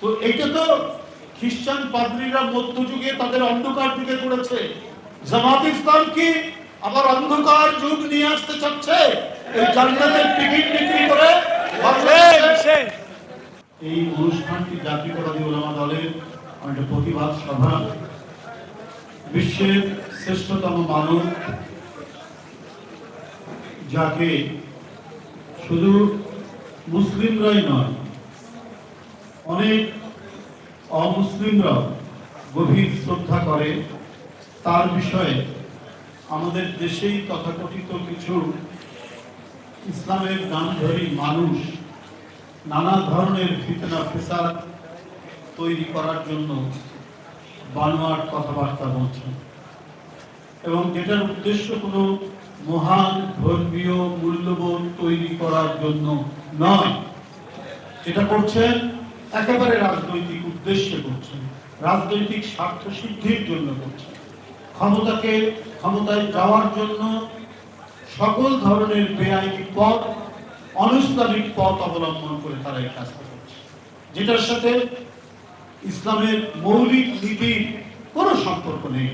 তো এটা তো খ্রিস্টান পাদ্রীরা মধ্যযুগে তাদের অন্ধকার দিকে করেছে। জামাত ইসলাম কি আবার অন্ধকার যুগ নিয়ে আসতে চাচ্ছে? এই জান্নাতের টিকিট বিক্রি করে এই অনুষ্ঠানটি জাতীয়তাবাদী ওলামা দলের একটা প্রতিবাদ সভা। বিশ্বের শ্রেষ্ঠতম মানব যাকে শুধু মুসলিমরাই নয় অনেক অমুসলিমরা গভীর শ্রদ্ধা করে। তার বিষয়ে আমাদের দেশেই তথাকথিত কিছু ইসলামের নামধারী মানুষ নানা ধরনের ফিতনা, ফেসাদ তৈরি করার জন্য বানোয়াট কথাবার্তা বলছেন। এবং যেটার উদ্দেশ্য কোনো মহান ধর্মীয় মূল্যবোধ তৈরি করার জন্য নয় এটা করছেন একেবারে রাজনৈতিক উদ্দেশ্যে করছেন রাজনৈতিক স্বার্থ সিদ্ধির জন্য করছেন ক্ষমতাকে, ক্ষমতায় যাওয়ার জন্য সকল ধরনের বেআইনি পথ অনুষ্ঠানিক পথ অবলম্বন করে তারা এই কাজটা করছে। যেটার সাথে ইসলামের মৌলিক নীতির কোনো সম্পর্ক নেই।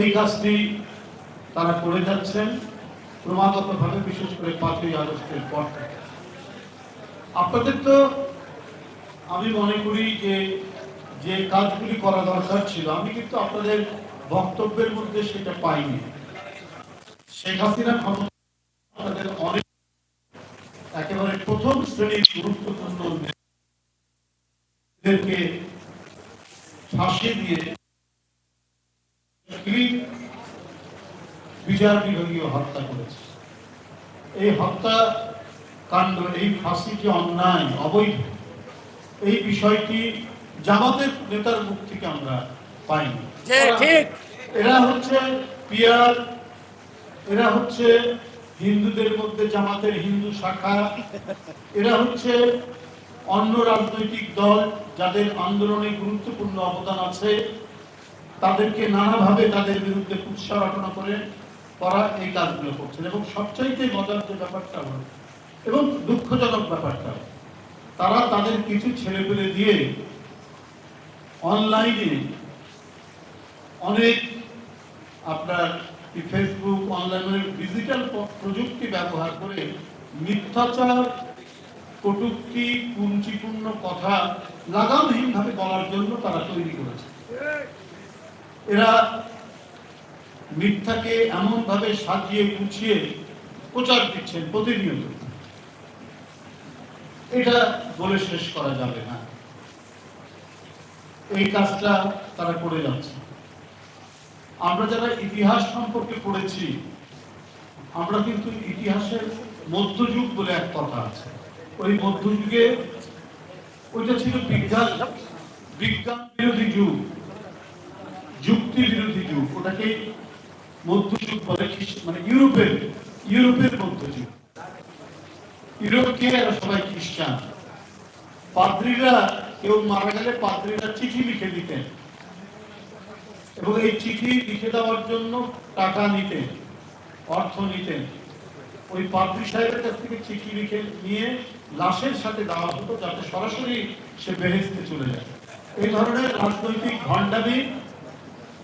এই কাজটি তারা করে যাচ্ছেন, ক্রমাগতভাবে বিশেষ করে পাঁচই আগস্টের পর থেকে। আপনাদের তো আমি মনে করি যে যে কাজগুলি করা দরকার ছিল, আমি কিন্তু আপনাদের বক্তব্যের মধ্যে সেটা পাইনি। শেখ হাসিনা ক্ষমতা অনেক একেবারে প্রথম শ্রেণির গুরুত্বপূর্ণ নেতাদেরকে ফাঁসি দিয়ে বিচার বিভাগীয় হত্যা করেছে। এই হত্যা কাণ্ড এই ফাঁসি যে অন্যায় অবৈধ। এই বিষয়টি জামাতের নেতার মুখ থেকে আমরা পাইনি। ঠিক। এরা হচ্ছে পিয়ার এরা হচ্ছে হিন্দুদের মধ্যে জামাতের হিন্দু শাখা এরা হচ্ছে অন্য রাজনৈতিক দল যাদের আন্দোলনে গুরুত্বপূর্ণ অবদান আছে তাদেরকে নানাভাবে তাদের বিরুদ্ধে কুৎসা রটনা করে করা এই কাজগুলো করছেন। এবং সবচাইতে মজার যে ব্যাপারটা হলো এবং দুঃখজনক ব্যাপারটা, তারা তাদের কিছু ছেলেপেলে দিয়ে অনলাইনে অনেক আপনার ফেসবুক অনলাইনের ডিজিটাল প্রযুক্তি ব্যবহার করে মিথ্যাচার, কটূক্তি, কুঞ্চিপূর্ণ কথা লাগামহীনভাবে বলার জন্য তারা তৈরি করেছে। এরা মিথ্যাকে এমনভাবে সাজিয়ে গুছিয়ে প্রচার দিচ্ছেন প্রতিনিয়ত। এটা বলে শেষ করা যাবে না। এই কাজটা তারা করে যাচ্ছে। আমরা যারা ইতিহাস সম্পর্কে পড়েছি, আমরা কিন্তু ইতিহাসের মধ্যযুগ বলে এক কথা আছে। ওই মধ্যযুগে ওইটা ছিল বিজ্ঞান বিজ্ঞান বিরোধী যুগ, যুক্তি বিরোধী যুগ। ওটাকে মধ্যযুগ বলে মানে ইউরোপের ইউরোপের মধ্যযুগ। ইউরোপকে সবাই খ্রিস্টান। কেউ মারা গেলে চিঠি লিখে দিতেন। এবং এই চিঠি লিখে দেওয়ার জন্য টাকা নিতেন, অর্থ নিতেন। ওই পাদ্রী সাহেবের কাছ থেকে চিঠি লিখে নিয়ে লাশের সাথে দেওয়া হতো যাতে সরাসরি সে বেহেস্তে চলে যায়। এই ধরনের রাজনৈতিক ভণ্ডামি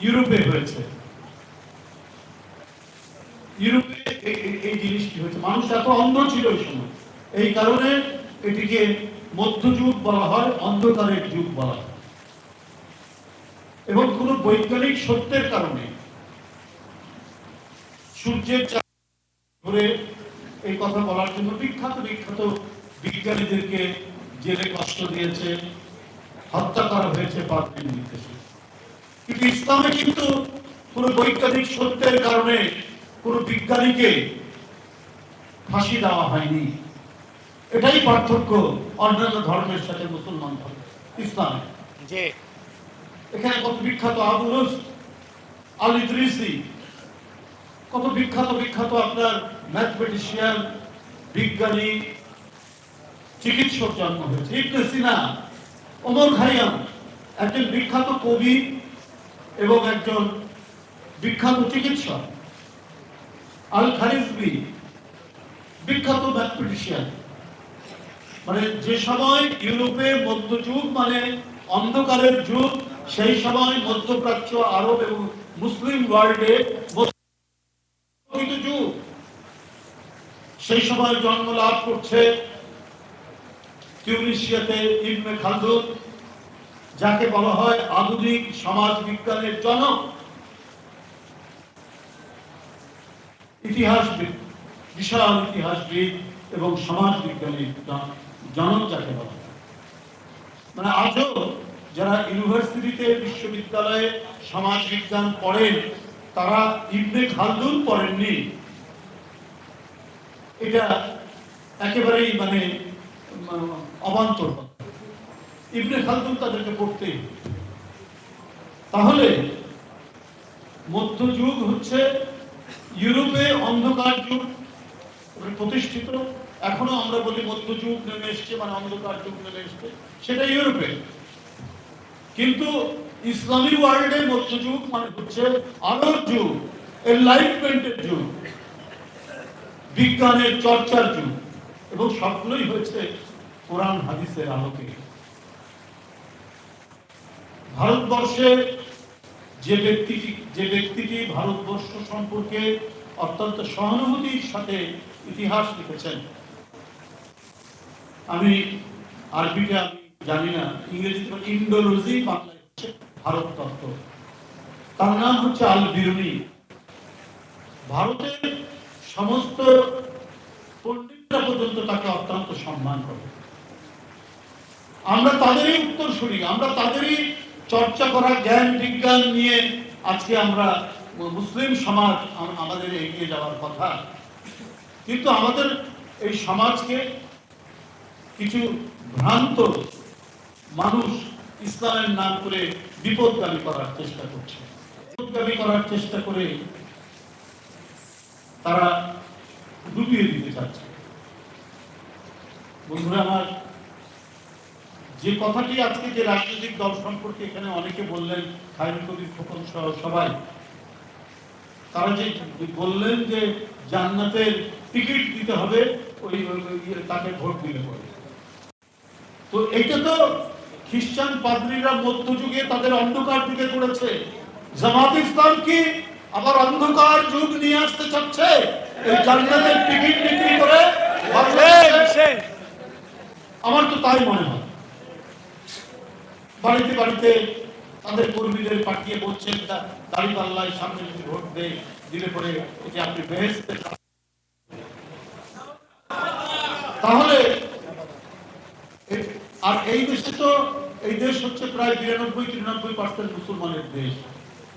ইউরোপে হয়েছে। ইউরোপে এই জিনিসটি হয়েছে। মানুষ এত অন্ধ ছিল ওই সময়। এই কারণে এটিকে মধ্যযুগ বলা হয়, অন্ধকারের যুগ বলা হয়। এবং কোন বৈজ্ঞানিক সত্যের কারণে সূর্যের ধরে এই কথা বলার জন্য বিখ্যাত বিখ্যাত বিজ্ঞানীদেরকে জেলে কষ্ট দিয়েছে, হত্যা করা হয়েছে পার্টির নির্দেশে। কিন্তু ইসলামে কিন্তু কোন বৈজ্ঞানিক সত্যের কারণে কোন বিজ্ঞানীকে ফাঁসি দেওয়া হয়নি। এটাই পার্থক্য অন্যান্য ধর্মের সাথে মুসলমান ধর্ম ইসলামে। এখানে কত বিখ্যাত আবু রুস আল ইদ্রিসি কত বিখ্যাত বিখ্যাত আপনার ম্যাথমেটিশিয়ান বিজ্ঞানী চিকিৎসক জন্ম হয়েছে। ইবনে সিনা ওমর খাইয়াম একজন বিখ্যাত কবি এবং একজন বিখ্যাত চিকিৎসক। আল খারিজবি বিখ্যাত ম্যাথমেটিশিয়ান। মানে যে সময় ইউরোপে মধ্যযুগ মানে অন্ধকারের যুগ, সেই সময় মধ্যপ্রাচ্য, আরব এবং মুসলিম ওয়ার্ল্ডে যুগ। সেই সময় জন্ম লাভ করছে টিউনিশিয়াতে ইবনে খালদুন, যাকে বলা হয় আধুনিক সমাজ বিজ্ঞানের জনক। ইতিহাসবিদ, বিশাল ইতিহাসবিদ এবং সমাজ বিজ্ঞানী জনক। যাকে বলা মানে আজও যারা ইউনিভার্সিটিতে বিশ্ববিদ্যালয়ে সমাজ বিজ্ঞান পড়েন, তারা ইবনে খালদুন পড়েননি এটা একেবারেই মানে অবান্তর। ইবনে খালদুন তাদেরকে পড়তেই হবে। তাহলে মধ্যযুগ হচ্ছে, ইউরোপে অন্ধকার যুগ প্রতিষ্ঠিত এখনও আমরা বলি মধ্যযুগ নেমে এসছে মানে অন্ধকার যুগ নেমে এসছে। সেটা ইউরোপে। কিন্তু ইসলামী ওয়ার্ল্ডে মধ্যযুগ মানে হচ্ছে আলোর যুগ এনলাইটমেন্টের যুগ, বিজ্ঞানের চর্চার যুগ, এবং সবগুলোই হয়েছে কোরআন হাদিসের আলোকে। ভারতবর্ষে যে ব্যক্তিটি যে ব্যক্তিটি ভারতবর্ষ সম্পর্কে অত্যন্ত সহানুভূতির সাথে ইতিহাস লিখেছেন আমি আরবিটা আমি জানি না, ইংরেজিতে ইন্ডোলজি বাংলায় হচ্ছে ভারত তত্ত্ব। তার নাম হচ্ছে আল বিরুনি ভারতের সমস্ত পণ্ডিতরা পর্যন্ত তাকে অত্যন্ত সম্মান করে। আমরা তাদেরই উত্তর শুনি, আমরা তাদেরই চর্চা করা, জ্ঞান, বিজ্ঞান নিয়ে আজকে আমরা মুসলিম সমাজ আমাদের এগিয়ে যাওয়ার কথা। কিন্তু আমাদের এই সমাজকে কিছু ভ্রান্ত মানুষ ইসলামের নাম করে বিপদগামী করার চেষ্টা করছে। বিপদগামী করার চেষ্টা করে তারা ডুবিয়ে দিতে চাচ্ছে। বন্ধুরা আমার, যে কথাটি আজকে যে রাজনৈতিক দল সম্পর্কে এখানে অনেকে বললেন, খায়রুল কবির খোকন সহ সবাই, তারা যে বললেন যে জান্নাতের টিকিট দিতে হবে, ওই ইয়ে তাকে ভোট দিলে পরে। তো এটা তো খ্রিস্টান পাদ্রীরা মধ্যযুগে তাদের অন্ধকার দিকে করেছে। জামাত ইসলাম কি আবার অন্ধকার যুগ নিয়ে আসতে চাচ্ছে? এই জান্নাতের টিকিট বিক্রি করে আমার তো তাই মনে হয়। বাড়িতে বাড়িতে তাদের কর্মীদের পাঠিয়ে বলছেন দাড়ি পাল্লায় সামনে যদি ভোট দেয়, দিলে পরে যে আপনি বেহেস্তে তাহলে আর এই দেশে তো এই দেশ হচ্ছে প্রায় বিরানব্বই তিরানব্বই পার্সেন্ট মুসলমানের দেশ।